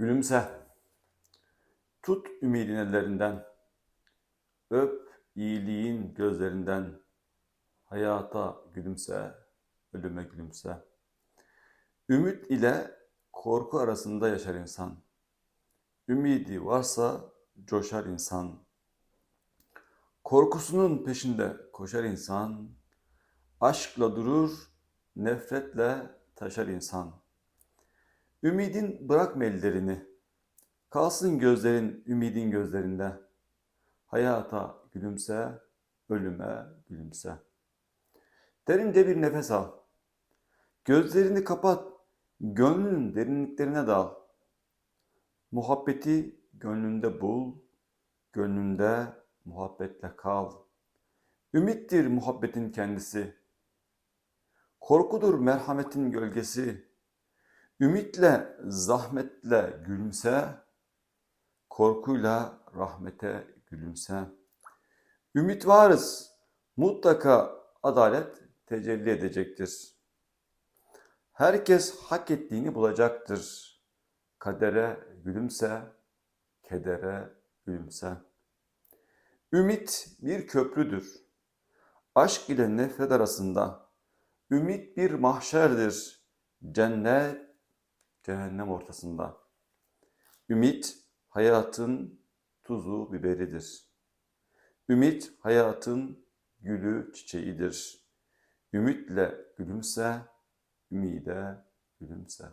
Gülümse. Tut ümidin ellerinden. Öp iyiliğin gözlerinden. Hayata gülümse, ölüme gülümse. Ümit ile korku arasında yaşar insan. Ümidi varsa coşar insan. Korkusunun peşinde koşar insan. Aşkla durur, nefretle taşar insan. Ümidin bırakma ellerini. Kalsın gözlerin ümidin gözlerinde. Hayata gülümse, ölüme gülümse. Derince bir nefes al. Gözlerini kapat, gönlünün derinliklerine dal. Muhabbeti gönlünde bul, gönlünde muhabbetle kal. Ümittir muhabbetin kendisi. Korkudur merhametin gölgesi. Ümitle, zahmetle gülümse, korkuyla rahmete gülümse. Ümit varız, mutlaka adalet tecelli edecektir. Herkes hak ettiğini bulacaktır. Kadere gülümse, kedere gülümse. Ümit bir köprüdür. Aşk ile nefret arasında. Ümit bir mahşerdir. Cennet, cehennem ortasında. Ümit hayatın tuzu biberidir. Ümit hayatın gülü çiçeğidir. Ümitle gülümse, ümide gülümse.